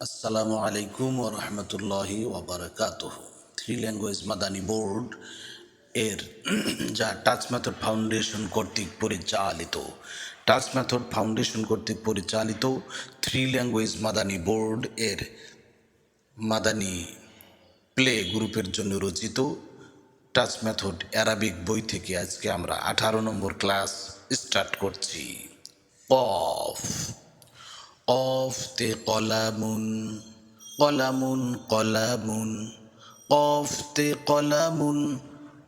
আসসালামু আলাইকুম ও রহমতুল্লাহি ওবরাকাত থ্রি ল্যাঙ্গুয়েজ মাদানী বোর্ড এর যা টাচ মেথড ফাউন্ডেশন কর্তৃক পরিচালিত। টাচ মেথড ফাউন্ডেশন কর্তৃক পরিচালিত থ্রি ল্যাঙ্গুয়েজ মাদানী বোর্ড এর মাদানী প্লে গ্রুপের জন্য রচিত। টাচ মেথড অ্যারাবিক বই থেকে আজকে আমরা আঠারো নম্বর ক্লাস স্টার্ট করছি। অফ। অফতে কলামুন কলামুন কলামুন অফতে কলামুন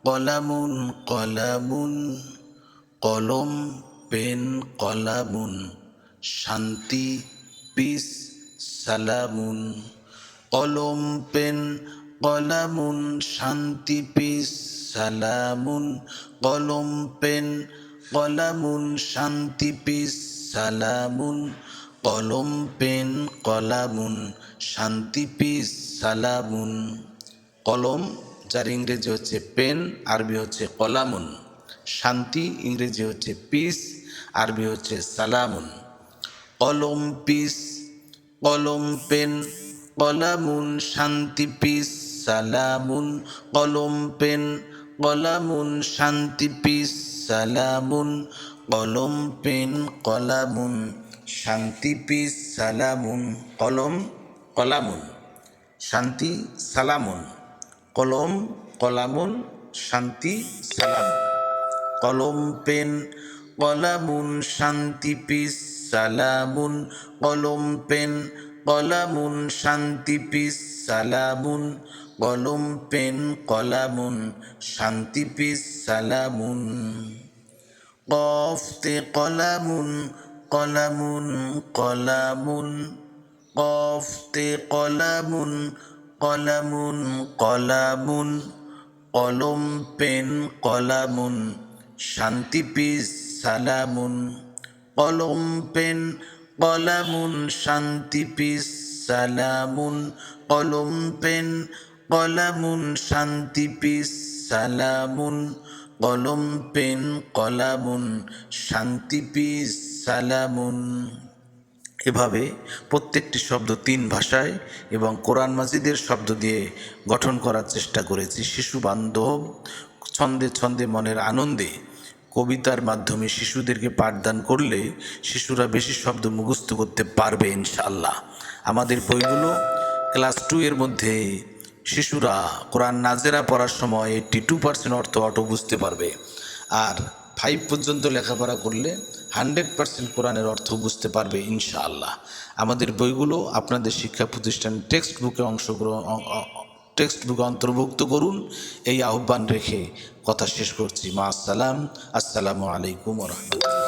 কলামুন কলামুন কলম পেন কলামুন শান্তি পিস সালামুন কলম পেন কলামুন শান্তি পিস সালামুন কলম পেন কলামুন শান্তি পিস সালামুন কলম, পেন, কলামুন, শান্তি পিস, সালামুন। কলম, যার ইংরেজি হচ্ছে পেন, আরবি হচ্ছে কলামুন। শান্তি, ইংরেজি হচ্ছে পিস, আরবি হচ্ছে সালামুন। কলম, পিস, কলম, পেন, কলামুন, শান্তি পিস, সালামুন। কলম, পেন, কলামুন, শান্তি পিস, সালামুন। কলম, পেন, কলামুন শান্তি পিস সালামুন, কলম, কলামুন। শান্তি সালামুন, কলম, কলামুন, শান্তি সালামুন। কলম পেন, কলামুন, শান্তি পিস সালামুন। কলম পেন, কলামুন, শান্তি পিস সালামুন। কলম পেন, কলামুন, শান্তি পিস সালামুন। কফতে কলামুন কলামুন কলামুন কফতে কলামুন কলামুন কলামুন, কলম, পেন, কলামুন, শান্তি পিস, সালামুন, কলম, পেন, কলামুন, শান্তি পিস, সালামুন, কলম, পেন, কলামুন, শান্তি পিস, সালামুন কলম পেন কলামুন শান্তি পিস সালামুন। এভাবে প্রত্যেকটি শব্দ তিন ভাষায় এবং কোরআন মাজিদের শব্দ দিয়ে গঠন করার চেষ্টা করেছি। শিশু বান্ধব, ছন্দে ছন্দে মনের আনন্দে কবিতার মাধ্যমে শিশুদেরকে পাঠদান করলে শিশুরা বেশি শব্দ মুখস্থ করতে পারবে ইনশাআল্লাহ। আমাদের বইগুলো ক্লাস টু এর মধ্যে শিশুরা কোরআন নাজেরা পড়ার সময় এইটটি টু পার্সেন্ট অর্থ অটো বুঝতে পারবে। আর ফাইভ পর্যন্ত লেখাপড়া করলে হান্ড্রেড পার্সেন্ট কোরআনের অর্থ বুঝতে পারবে ইনশাআল্লাহ। আমাদের বইগুলো আপনাদের শিক্ষা প্রতিষ্ঠান টেক্সট বুকে অংশগ্রহণ টেক্সট বুকে অন্তর্ভুক্ত করুন। এই আহ্বান রেখে কথা শেষ করছি। মা আসসালাম। আসসালামু আলাইকুম রহমতুল্লাহ।